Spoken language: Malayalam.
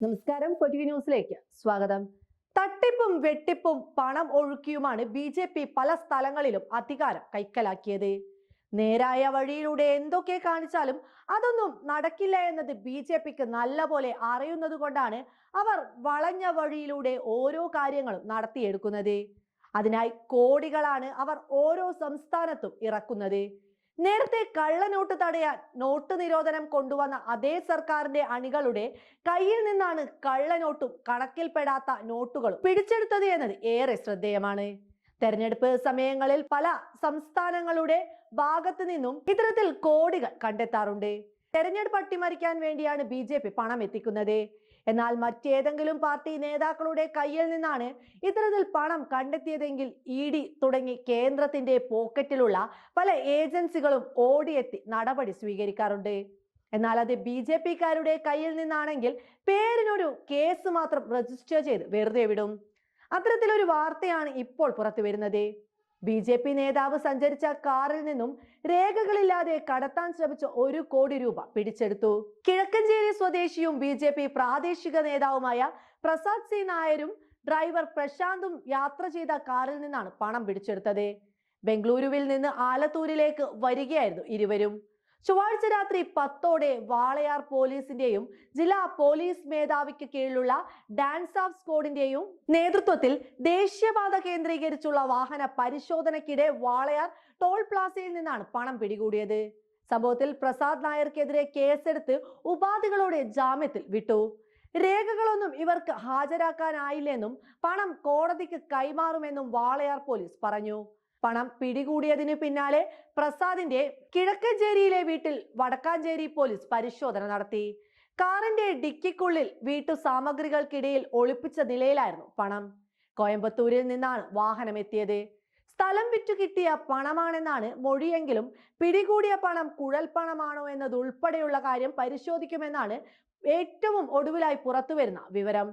നമസ്കാരം പൊറ്റുകി ന്യൂസിലേക്ക് സ്വാഗതം. തട്ടിപ്പും വെട്ടിപ്പും പണം ഒഴുക്കിയുമാണ് ബി ജെ പി പല സ്ഥലങ്ങളിലും അധികാരം കൈക്കലാക്കിയത്. നേരായ വഴിയിലൂടെ എന്തൊക്കെ കാണിച്ചാലും അതൊന്നും നടക്കില്ല എന്നത് ബി ജെ പിക്ക് നല്ലപോലെ അറിയുന്നത് കൊണ്ടാണ് അവർ വളഞ്ഞ വഴിയിലൂടെ ഓരോ കാര്യങ്ങളും നടത്തിയെടുക്കുന്നത്. അതിനായി കോടികളാണ് അവർ ഓരോ സംസ്ഥാനത്തും ഇറക്കുന്നത്. നേരത്തെ കള്ളനോട്ട് തടയാൻ നോട്ട് നിരോധനം കൊണ്ടുവന്ന അതേ സർക്കാരിന്റെ അണികളുടെ കയ്യിൽ നിന്നാണ് കള്ളനോട്ടും കണക്കിൽപ്പെടാത്ത നോട്ടുകളും പിടിച്ചെടുത്തത് എന്നത് ഏറെ ശ്രദ്ധേയമാണ്. തെരഞ്ഞെടുപ്പ് സമയങ്ങളിൽ പല സംസ്ഥാനങ്ങളുടെ ഭാഗത്തു നിന്നും ഇത്തരത്തിൽ കോടികൾ കണ്ടെത്താറുണ്ട്. തെരഞ്ഞെടുപ്പ് അട്ടിമറിക്കാൻ വേണ്ടിയാണ് ബി പണം എത്തിക്കുന്നത്. എന്നാൽ മറ്റേതെങ്കിലും പാർട്ടി നേതാക്കളുടെ കയ്യിൽ നിന്നാണ് ഇത്തരത്തിൽ പണം കണ്ടെത്തിയതെങ്കിൽ ഇ ഡി തുടങ്ങി കേന്ദ്രത്തിന്റെ പോക്കറ്റിലുള്ള പല ഏജൻസികളും ഓടിയെത്തി നടപടി സ്വീകരിക്കാറുണ്ട്. എന്നാൽ അത് ബി ജെ പിക്കാരുടെ കയ്യിൽ നിന്നാണെങ്കിൽ പേരിനൊരു കേസ് മാത്രം രജിസ്റ്റർ ചെയ്ത് വെറുതെ വിടും. അത്തരത്തിലൊരു വാർത്തയാണ് ഇപ്പോൾ പുറത്തു വരുന്നത് ബി ജെ പി നേതാവ് സഞ്ചരിച്ച കാറിൽ നിന്നും രേഖകളില്ലാതെ കടത്താൻ ശ്രമിച്ച ഒരു കോടി രൂപ പിടിച്ചെടുത്തു. കിഴക്കഞ്ചേരി സ്വദേശിയും ബി ജെ പി പ്രാദേശിക നേതാവുമായ പ്രസാദ് സി നായരും ഡ്രൈവർ പ്രശാന്തും യാത്ര ചെയ്ത കാറിൽ നിന്നാണ് പണം പിടിച്ചെടുത്തത്. ബംഗളൂരുവിൽ നിന്ന് ആലത്തൂരിലേക്ക് വരികയായിരുന്നു ഇരുവരും. ചൊവ്വാഴ്ച രാത്രി പത്തോടെ വാളയാർ പോലീസിന്റെയും ജില്ലാ പോലീസ് മേധാവിക്ക് കീഴിലുള്ള ഡാൻസ് ഓഫ് സ്ക്വാഡിന്റെയും നേതൃത്വത്തിൽ ദേശീയപാത കേന്ദ്രീകരിച്ചുള്ള വാഹന പരിശോധനയ്ക്കിടെ വാളയാർ ടോൾ പ്ലാസയിൽ നിന്നാണ് പണം പിടികൂടിയത്. സംഭവത്തിൽ പ്രസാദ് നായർക്കെതിരെ കേസെടുത്ത് ഉപാധികളോടെ ജാമ്യത്തിൽ വിട്ടു. രേഖകളൊന്നും ഇവർക്ക് ഹാജരാക്കാനായില്ലെന്നും പണം കോടതിക്ക് കൈമാറുമെന്നും വാളയാർ പോലീസ് പറഞ്ഞു. പണം പിടികൂടിയതിനു പിന്നാലെ പ്രസാദിന്റെ കിഴക്കഞ്ചേരിയിലെ വീട്ടിൽ വടക്കാഞ്ചേരി പോലീസ് പരിശോധന നടത്തി. കാറിന്റെ ഡിക്കിക്കുള്ളിൽ വീട്ടു സാമഗ്രികൾക്കിടയിൽ ഒളിപ്പിച്ച നിലയിലായിരുന്നു പണം. കോയമ്പത്തൂരിൽ നിന്നാണ് വാഹനം എത്തിയത്. സ്ഥലം വിറ്റു കിട്ടിയ പണമാണെന്നാണ് മൊഴിയെങ്കിലും പിടികൂടിയ പണം കുഴൽ പണമാണോ എന്നതുൾപ്പെടെയുള്ള കാര്യം പരിശോധിക്കുമെന്നാണ് ഏറ്റവും ഒടുവിലായി പുറത്തുവരുന്ന വിവരം.